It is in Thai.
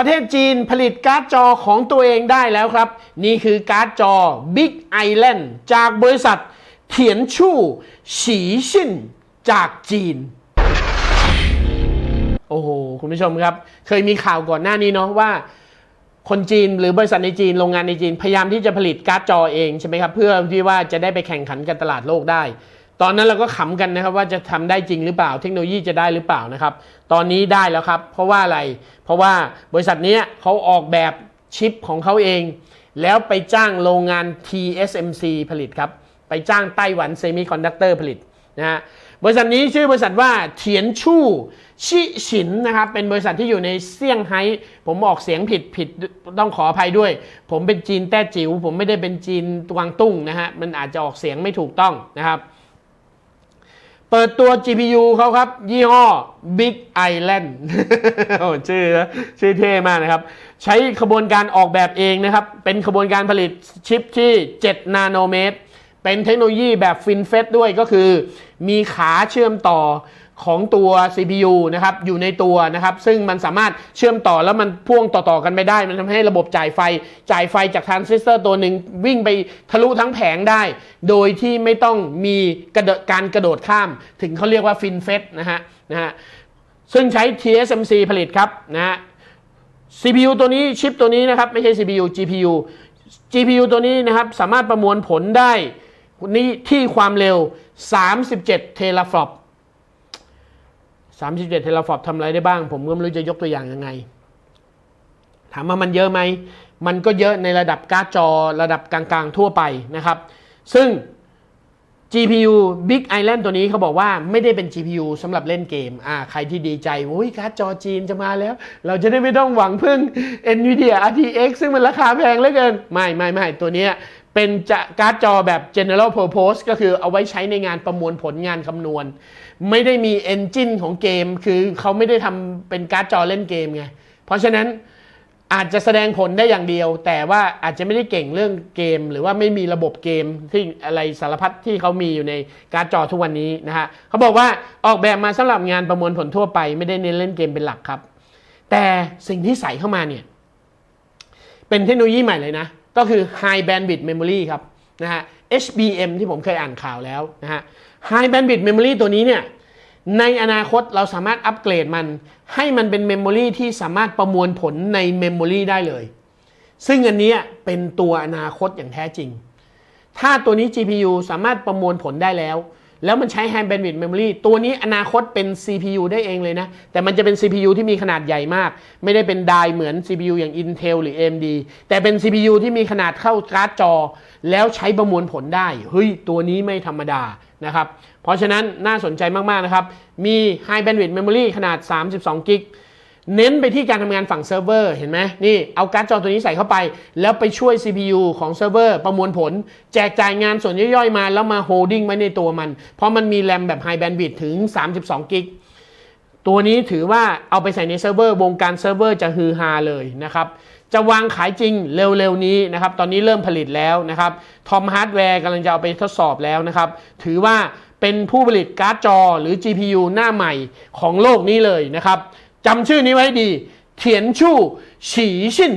ประเทศจีนผลิตการ์ดจอของตัวเองได้แล้วครับ นี่คือการ์ดจอ Big Island จากบริษัทเถียนชู่ฉีชินจากจีน โอ้โห คุณผู้ชมครับ เคยมีข่าวก่อนหน้านี้เนาะว่า คนจีนหรือบริษัทในจีนโรงงานในจีน พยายามที่จะผลิตการ์ดจอเองใช่ไหมครับ เพื่อที่ว่าจะได้ไปแข่งขันกันตลาดโลกได้ ตอนนั้นเราก็ขำกันนะครับว่าจะทำได้จริงหรือเปล่า เทคโนโลยีจะได้หรือเปล่านะครับ ตอนนี้ได้แล้วครับ เพราะว่าอะไร เพราะว่าบริษัทนี้เขาออกแบบชิปของเขาเอง แล้วไปจ้างโรงงาน TSMC ผลิตครับ ไปจ้างไต้หวันเซมิคอนดักเตอร์ผลิตนะฮะบริษัทนี้ชื่อบริษัทว่าเถียนชู่ชิฉินนะครับเป็นบริษัทที่อยู่ในเซี่ยงไฮ้ผมออกเสียงผิดผิดต้องขออภัยด้วย ผมเป็นจีนแต้จิ๋วผมไม่ได้เป็นจีนตวางตุ้งนะฮะมันอาจจะออกเสียงไม่ถูกต้องนะครับ เปิดตัว GPU เขาครับ ยี่ห้อ Big Island ชื่อนะชื่อเท่มากนะครับ ใช้ขบวนการออกแบบเองนะครับ เป็นขบวนการผลิตชิปที่ 7 นาโนเมตร เป็นเทคโนโลยีแบบ FinFET ด้วยก็คือ มีขาเชื่อมต่อ ของตัว CPU นะครับอยู่ในตัวนะครับซึ่งมันสามารถเชื่อมต่อแล้วมันพ่วงต่อๆกันไม่ได้ มันทำให้ระบบจ่ายไฟจ่ายไฟจากทรานซิสเตอร์ตัวหนึ่งวิ่งไปทะลุทั้งแผงได้ โดยที่ไม่ต้องมีกระโดดการกระโดดข้าม ถึงเขาเรียกว่า FinFET นะฮะนะฮะซึ่งใช้ TSMC ผลิตครับนะฮะ CPU ตัวนี้ชิปตัวนี้นะครับไม่ใช่ CPU GPU GPU ตัวนี้นะครับสามารถประมวลผลได้นี่ที่ความเร็ว 37 เทราฟลอป 37เทราฟอปทำอะไรได้บ้าง ผมก็ไม่รู้จะยกตัวอย่างยังไง ถามว่ามันเยอะไหม มันก็เยอะในระดับการ์ดจอระดับกลางๆ ทั่วไปนะครับ ซึ่ง GPU Big Island ตัวนี้เขาบอกว่าไม่ได้เป็น GPU สำหรับเล่นเกม อ่า ใครที่ดีใจโอ้ยการ์ดจอจีนจะมาแล้ว เราจะได้ไม่ต้องหวังพึ่ง NVIDIA RTX ซึ่งมันราคาแพงเหลือเกิน ไม่ไม่ไม่ตัวเนี้ย เป็นจะการ์ดจอแบบ general purpose ก็คือเอาไว้ใช้ในงานประมวลผลงานคำนวณ ไม่ได้มี engine ของเกม คือเขาไม่ได้ทำเป็นการ์ดจอเล่นเกมไง เพราะฉะนั้นอาจจะแสดงผลได้อย่างเดียว แต่ว่าอาจจะไม่ได้เก่งเรื่องเกม หรือว่าไม่มีระบบเกมที่อะไรสารพัดที่เขามีอยู่ในการ์ดจอทุกวันนี้นะฮะเขาบอกว่าออกแบบมาสำหรับงานประมวลผลทั่วไปไม่ได้เน้นเล่นเกมเป็นหลักครับ แต่สิ่งที่ใส่เข้ามาเนี่ยเป็นเทคโนโลยีใหม่เลยนะ ก็คือ High Bandwidth Memory ครับนะฮะ HBM ที่ผมเคยอ่านข่าวแล้วนะฮะ High Bandwidth Memory ตัวนี้เนี่ยในอนาคตเราสามารถอัปเกรดมัน ให้มันเป็นเมมโมรีที่สามารถประมวลผลในเมมโมรีได้เลย ซึ่งอันนี้เป็นตัวอนาคตอย่างแท้จริง ถ้าตัวนี้ GPU สามารถประมวลผลได้แล้ว แล้วมันใช้ High Bandwidth Memory ตัวนี้อนาคตเป็น CPU ได้เองเลยนะ แต่มันจะเป็น CPU ที่มีขนาดใหญ่มาก ไม่ได้เป็นไดเหมือน CPU อย่าง Intel หรือ AMD แต่เป็น CPU ที่มีขนาดเข้าการ์ดจอ แล้วใช้ประมวลผลได้ เฮ้ย ตัวนี้ไม่ธรรมดานะครับ เพราะฉะนั้นน่าสนใจมาก ๆ นะครับ มี High Bandwidth Memory ขนาด 32 กิก เน้นไปที่การทำงานฝั่งเซิร์ฟเวอร์เห็นไหมนี่เอาการ์ดจอตัวนี้ใส่เข้าไป แล้วไปช่วย CPU ของเซิร์ฟเวอร์ประมวลผล แจกจ่ายงานส่วนย่อยๆมา แล้วมาโฮลดิ้งไว้ในตัวมัน เพราะมันมีแรมแบบ High Bandwidth ถึง 32 กิกตัวนี้ถือว่าเอาไปใส่ในเซิร์ฟเวอร์วงการเซิร์ฟเวอร์จะฮือฮาเลยนะครับจะวางขายจริงเร็วๆนี้นะครับ ตอนนี้เริ่มผลิตแล้วนะครับ ทอมฮาร์ดแวร์กำลังจะเอาไปทดสอบแล้วนะครับ ถือว่าเป็นผู้ผลิตการ์ดจอหรือ GPU หน้าใหม่ของโลกนี้เลยนะครับ จำชื่อนี้ไว้ดี เถียนชู่ฉีชิน